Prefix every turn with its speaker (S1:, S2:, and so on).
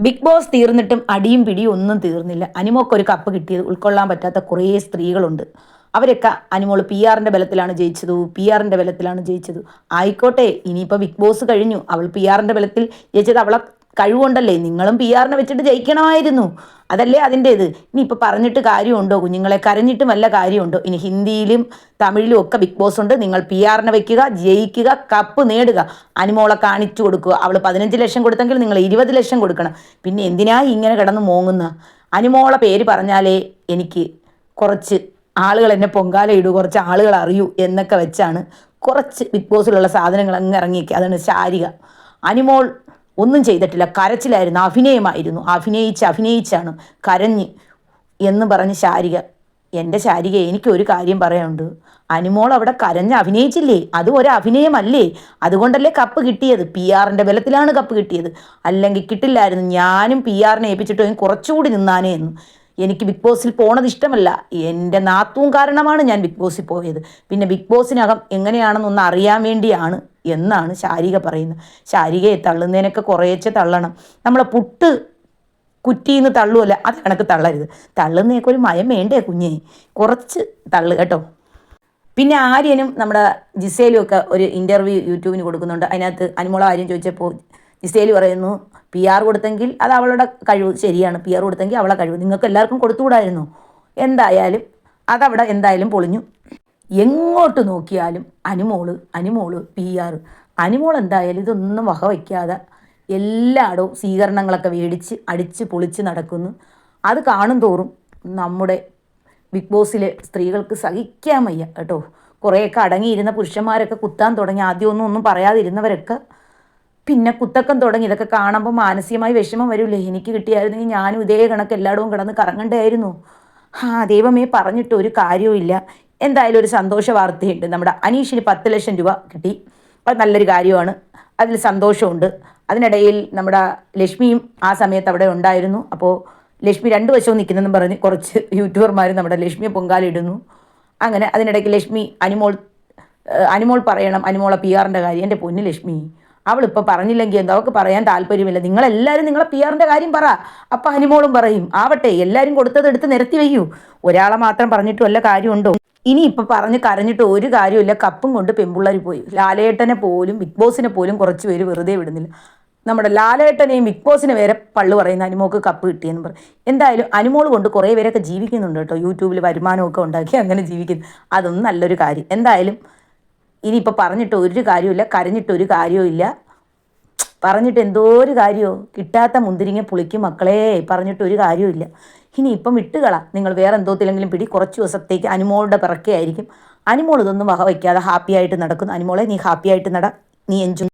S1: Big boss തീർന്നിട്ടും അടിയും പിടിയും ഒന്നും തീർന്നില്ല. അനിമോക്ക് ഒരു കപ്പ് കിട്ടിയത് ഉൾക്കൊള്ളാൻ പറ്റാത്ത കുറേ സ്ത്രീകളുണ്ട്. അവരൊക്കെ അനിമോൾ പി ആറിന്റെ ബലത്തിലാണ് ജയിച്ചത് പി ആറിന്റെ ബലത്തിലാണ് ജയിച്ചത്. ആയിക്കോട്ടെ ഇനിയിപ്പോൾ ബിഗ് ബോസ് കഴിഞ്ഞു. അവൾ പി ആറിന്റെ ബലത്തിൽ ജയിച്ചത് അവളെ കഴിവുണ്ടല്ലേ? നിങ്ങളും പി ആറിനെ വെച്ചിട്ട് ജയിക്കണമായിരുന്നു. അതല്ലേ അതിന്റെ ഇത് ഇനി ഇപ്പോൾ പറഞ്ഞിട്ട് കാര്യമുണ്ടോ? കുഞ്ഞുങ്ങളെ കരഞ്ഞിട്ടും വല്ല കാര്യമുണ്ടോ? ഇനി ഹിന്ദിയിലും തമിഴിലും ഒക്കെ ബിഗ് ബോസ് ഉണ്ട്. നിങ്ങൾ പി ആറിനെ വെക്കുക ജയിക്കുക കപ്പ് നേടുക. അനുമോളെ കാണിച്ചു കൊടുക്കുക. അവൾ പതിനഞ്ച് ലക്ഷം കൊടുത്തെങ്കിൽ നിങ്ങൾ ഇരുപത് ലക്ഷം കൊടുക്കണം. പിന്നെ എന്തിനായി ഇങ്ങനെ കിടന്ന് മോങ്ങുന്ന? അനുമോളെ പേര് പറഞ്ഞാലേ എനിക്ക് കുറച്ച് ആളുകൾ എന്നെ പൊങ്കാല ഇടൂ കുറച്ച് ആളുകൾ അറിയൂ എന്നൊക്കെ വെച്ചാണ് കുറച്ച് ബിഗ് ബോസിലുള്ള സാധനങ്ങൾ അങ്ങ് ഇറങ്ങിയൊക്കെ അതാണ് ശാരിക. അനിമോൾ ഒന്നും ചെയ്തിട്ടില്ല. കരച്ചിലായിരുന്നു. അഭിനയമായിരുന്നു. അഭിനയിച്ച് അഭിനയിച്ചാണ് കരഞ്ഞ് എന്ന് പറഞ്ഞ് ശാരിക എന്റെ ശാരിക എനിക്കൊരു കാര്യം പറയാനുണ്ട്. അനുമോൾ അവിടെ കരഞ്ഞ് അഭിനയിച്ചില്ലേ? അതും ഒരു അഭിനയമല്ലേ? അതുകൊണ്ടല്ലേ കപ്പ് കിട്ടിയത്? പി ആറിന്റെ ബലത്തിലാണ് കപ്പ് കിട്ടിയത്. അല്ലെങ്കിൽ കിട്ടില്ലായിരുന്നു. ഞാനും പി ആറിനെ ഏൽപ്പിച്ചിട്ട് കുറച്ചുകൂടി നിന്നാനേ എന്ന്. എനിക്ക് ബിഗ് ബോസിൽ പോണത് ഇഷ്ടമല്ല. എന്റെ നാത്തവും കാരണമാണ് ഞാൻ ബിഗ് ബോസിൽ പോയത്. പിന്നെ ബിഗ് ബോസിനകം എങ്ങനെയാണെന്നൊന്ന് അറിയാൻ വേണ്ടിയാണ് എന്നാണ് ശാരിക പറയുന്നത്. ശാരികയെ തള്ളുന്നതിനൊക്കെ കുറേച്ചേ തള്ളണം. നമ്മളെ പുട്ട് കുറ്റിന്ന് തള്ളുമല്ല അത് കണക്ക് തള്ളരുത്. തള്ളുന്നതിനൊക്കെ ഒരു മയം വേണ്ടേ കുഞ്ഞേ? കുറച്ച് തള്ളു കേട്ടോ. പിന്നെ ആര്യനും നമ്മുടെ ജിസേലും ഒക്കെ ഒരു ഇന്റർവ്യൂ യൂട്യൂബിന് കൊടുക്കുന്നുണ്ട്. അതിനകത്ത് അനുമോള ആര്യം ചോദിച്ചപ്പോൾ ജിസേൽ പറയുന്നു പി ആർ കൊടുത്തെങ്കിൽ അത് അവളുടെ കഴിവ് ശരിയാണ് പി ആർ കൊടുത്തെങ്കിൽ അവളെ കഴിവ്. നിങ്ങൾക്ക് എല്ലാവർക്കും കൊടുത്തുകൂടായിരുന്നു. എന്തായാലും അതവിടെ എന്തായാലും പൊളിഞ്ഞു. എങ്ങോട്ട് നോക്കിയാലും അനുമോൾ അനുമോൾ പി ആർ അനുമോൾ എന്തായാലും ഇതൊന്നും വക വയ്ക്കാതെ എല്ലായിടവും സ്വീകരണങ്ങളൊക്കെ മേടിച്ച് അടിച്ച് പൊളിച്ച് നടക്കുന്നു. അത് കാണും തോറും നമ്മുടെ ബിഗ് ബോസിലെ സ്ത്രീകൾക്ക് സഹിക്കാൻ വയ്യ കേട്ടോ. കുറേയൊക്കെ അടങ്ങിയിരുന്ന പുരുഷന്മാരൊക്കെ കുത്താൻ തുടങ്ങി. ആദ്യമൊന്നും ഒന്നും പറയാതിരുന്നവരൊക്കെ പിന്നെ കുത്തക്കം തുടങ്ങി. ഇതൊക്കെ കാണുമ്പോൾ മാനസികമായി വിഷമം വരില്ലേ? എനിക്ക് കിട്ടിയായിരുന്നെങ്കിൽ ഞാനും ഇതേ കണക്ക് എല്ലായിടവും കിടന്ന് കറങ്ങണ്ടായിരുന്നു. ആ ദൈവമേ പറഞ്ഞിട്ട് ഒരു കാര്യവുമില്ല എന്തായാലും ഒരു സന്തോഷ വാർത്തയുണ്ട്. നമ്മുടെ അനീഷിന് പത്ത് ലക്ഷം രൂപ കിട്ടി. അത് നല്ലൊരു കാര്യമാണ്. അതിൽ സന്തോഷമുണ്ട്. അതിനിടയിൽ നമ്മുടെ ലക്ഷ്മിയും ആ സമയത്ത് അവിടെ ഉണ്ടായിരുന്നു. അപ്പോൾ ലക്ഷ്മി രണ്ട് വശവും നിൽക്കുന്നെന്നും പറഞ്ഞ് കുറച്ച് യൂട്യൂബർമാർ നമ്മുടെ ലക്ഷ്മിയെ പൊങ്കാലിടുന്നു. അങ്ങനെ അതിനിടയ്ക്ക് ലക്ഷ്മി അനിമോൾ അനിമോൾ പറയണം. അനിമോളെ പി ആറിന്റെ കാര്യം. എന്റെ പൊന്നു ലക്ഷ്മി. അവളിപ്പോൾ പറഞ്ഞില്ലെങ്കിൽ എന്തോ? അവൾക്ക് പറയാൻ താല്പര്യമില്ല. നിങ്ങളെല്ലാവരും നിങ്ങളെ പി കാര്യം പറ. അപ്പം ഹനിമോളും പറയും. ആവട്ടെ എല്ലാവരും കൊടുത്തത് എടുത്ത് നിരത്തി വയ്യൂ. ഒരാളെ മാത്രം പറഞ്ഞിട്ട് വല്ല കാര്യമുണ്ടോ? ഇനി ഇപ്പം പറഞ്ഞ് കരഞ്ഞിട്ട് ഒരു കാര്യമില്ല കപ്പും കൊണ്ട് പെമ്പിള്ളേർ പോയി. ലാലേട്ടനെ പോലും ബിഗ് ബോസിനെ പോലും കുറച്ച് പേര് വെറുതെ വിടുന്നില്ല. നമ്മുടെ ലാലേട്ടനെയും ബിഗ് ബോസിനെ വരെ പള്ളു പറയുന്ന അനുമോക്ക് കപ്പ് കിട്ടിയെന്ന് പറയും എന്തായാലും അനുമോൾ കൊണ്ട് കുറേ പേരൊക്കെ ജീവിക്കുന്നുണ്ട് കേട്ടോ. യൂട്യൂബിൽ വരുമാനമൊക്കെ ഉണ്ടാക്കി അങ്ങനെ ജീവിക്കുന്നു. അതൊന്നും നല്ലൊരു കാര്യം. എന്തായാലും ഇനിയിപ്പോൾ പറഞ്ഞിട്ട് ഒരു കാര്യമില്ല കരഞ്ഞിട്ട് ഒരു കാര്യവും പറഞ്ഞിട്ട് എന്തോ ഒരു കാര്യമോ കിട്ടാത്ത മുന്തിരിങ്ങ പുളിക്കും മക്കളെ പറഞ്ഞിട്ട് ഒരു കാര്യമില്ല ഇനി ഇപ്പം വിട്ടുകള. നിങ്ങൾ വേറെ എന്തോത്തിലെങ്കിലും പിടി കുറച്ച് ദിവസത്തേക്ക് അനുമോളുടെ പിറക്കെ ആയിരിക്കും അനുമോൾ ഇതൊന്നും വക വയ്ക്കാതെ ഹാപ്പിയായിട്ട് നടക്കുന്നു. അനുമോളെ നീ ഹാപ്പിയായിട്ട് നട. നീ എൻജോയ്